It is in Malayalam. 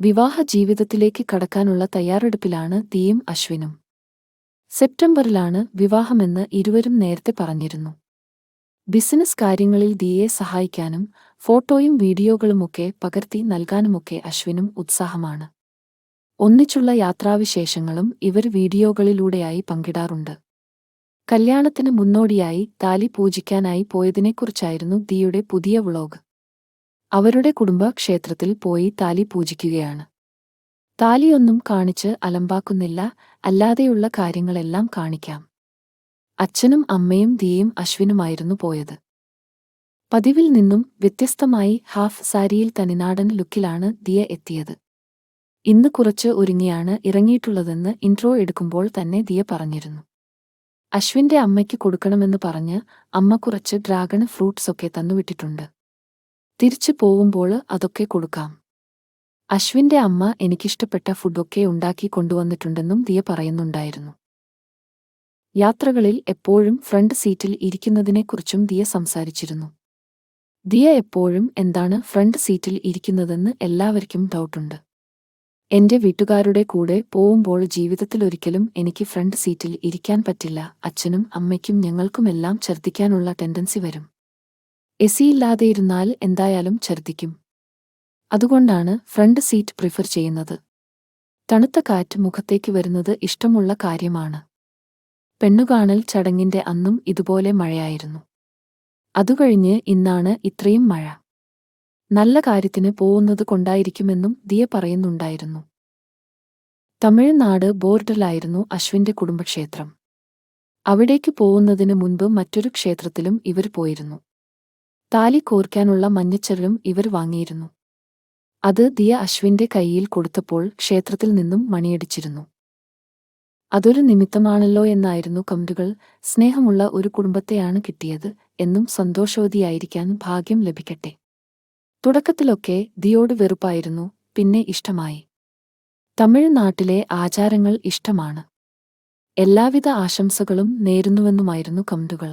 വിവാഹ ജീവിതത്തിലേക്ക് കടക്കാനുള്ള തയ്യാറെടുപ്പിലാണ് ദിയും അശ്വിനും. സെപ്റ്റംബറിലാണ് വിവാഹമെന്ന് ഇരുവരും നേരത്തെ പറഞ്ഞിരുന്നു. ബിസിനസ് കാര്യങ്ങളിൽ ദിയെ സഹായിക്കാനും ഫോട്ടോയും വീഡിയോകളുമൊക്കെ പകർത്തി നൽകാനുമൊക്കെ അശ്വിനും ഉത്സാഹമാണ്. ഒന്നിച്ചുള്ള യാത്രാവിശേഷങ്ങളും ഇവർ വീഡിയോകളിലൂടെയായി പങ്കിടാറുണ്ട്. കല്യാണത്തിന് മുന്നോടിയായി താലി പൂജിക്കാനായി പോയതിനെക്കുറിച്ചായിരുന്നു ദിയുടെ പുതിയ വ്ളോഗ്. അവരുടെ കുടുംബ ക്ഷേത്രത്തിൽ പോയി താലി പൂജിക്കുകയാണ്. താലിയൊന്നും കാണിച്ച് അലമ്പാക്കുന്നില്ല അല്ലാതെയുള്ള കാര്യങ്ങളെല്ലാം കാണിക്കാം. അച്ഛനും അമ്മയും ദിയും അശ്വിനുമായിരുന്നു പോയത്. പതിവിൽ നിന്നും വ്യത്യസ്തമായി ഹാഫ് സാരിയിൽ തനിനാടൻ ലുക്കിലാണ് ദിയ എത്തിയത്. ഇന്ന് കുറച്ച് ഒരുങ്ങിയാണ് ഇറങ്ങിയിട്ടുള്ളതെന്ന് ഇൻട്രോ എടുക്കുമ്പോൾ തന്നെ ദിയ പറഞ്ഞിരുന്നു. അശ്വിന്റെ അമ്മയ്ക്ക് കൊടുക്കണമെന്ന് പറഞ്ഞ് അമ്മ കുറച്ച് ഡ്രാഗൺ ഫ്രൂട്ട്സൊക്കെ തന്നുവിട്ടിട്ടുണ്ട്. തിരിച്ചു പോവുമ്പോൾ അതൊക്കെ കൊടുക്കാം. അശ്വിന്റെ അമ്മ എനിക്കിഷ്ടപ്പെട്ട ഫുഡൊക്കെ ഉണ്ടാക്കി കൊണ്ടുവന്നിട്ടുണ്ടെന്നും ദിയ പറയുന്നുണ്ടായിരുന്നു. യാത്രകളിൽ എപ്പോഴും ഫ്രണ്ട് സീറ്റിൽ ഇരിക്കുന്നതിനെക്കുറിച്ചും ദിയ സംസാരിച്ചിരുന്നു. ദിയ എപ്പോഴും എന്താണ് ഫ്രണ്ട് സീറ്റിൽ ഇരിക്കുന്നതെന്ന് എല്ലാവർക്കും ഡൗട്ടുണ്ട്. എന്റെ വീട്ടുകാരുടെ കൂടെ പോവുമ്പോൾ ജീവിതത്തിലൊരിക്കലും എനിക്ക് ഫ്രണ്ട് സീറ്റിൽ ഇരിക്കാൻ പറ്റില്ല. അച്ഛനും അമ്മയ്ക്കും ഞങ്ങൾക്കുമെല്ലാം ഛർദ്ദിക്കാനുള്ള ടെൻഡൻസി വരും. എസിയില്ലാതെയിരുന്നാൽ എന്തായാലും ഛർദ്ദിക്കും. അതുകൊണ്ടാണ് ഫ്രണ്ട് സീറ്റ് പ്രിഫർ ചെയ്യുന്നത്. തണുത്ത കാറ്റ് മുഖത്തേക്ക് വരുന്നത് ഇഷ്ടമുള്ള കാര്യമാണ്. പെണ്ണുകാണൽ ചടങ്ങിന്റെ അന്നും ഇതുപോലെ മഴയായിരുന്നു. അതുകഴിഞ്ഞ് ഇന്നാണ് ഇത്രയും മഴ. നല്ല കാര്യത്തിന് പോകുന്നത് കൊണ്ടായിരിക്കുമെന്നും ദിയ പറയുന്നുണ്ടായിരുന്നു. തമിഴ്നാട് ബോർഡിലായിരുന്നു അശ്വിന്റെ കുടുംബക്ഷേത്രം. അവിടേക്ക് പോകുന്നതിന് മുൻപ് മറ്റൊരു ക്ഷേത്രത്തിലും ഇവർ പോയിരുന്നു. താലി കോർക്കാനുള്ള മഞ്ഞച്ചെറും ഇവർ വാങ്ങിയിരുന്നു. അത് ദിയ അശ്വിന്റെ കൈയിൽ കൊടുത്തപ്പോൾ ക്ഷേത്രത്തിൽ നിന്നും മണിയടിച്ചിരുന്നു. അതൊരു നിമിത്തമാണല്ലോ എന്നായിരുന്നു കമന്റുകൾ സ്നേഹമുള്ള ഒരു കുടുംബത്തെയാണ് കിട്ടിയത് എന്നും സന്തോഷവതിയായിരിക്കാൻ ഭാഗ്യം ലഭിക്കട്ടെ. തുടക്കത്തിലൊക്കെ ദിയോട് വെറുപ്പായിരുന്നു പിന്നെ ഇഷ്ടമായി. തമിഴ്നാട്ടിലെ ആചാരങ്ങൾ ഇഷ്ടമാണ്. എല്ലാവിധ ആശംസകളും നേരുന്നുവെന്നുമായിരുന്നു കമന്റുകൾ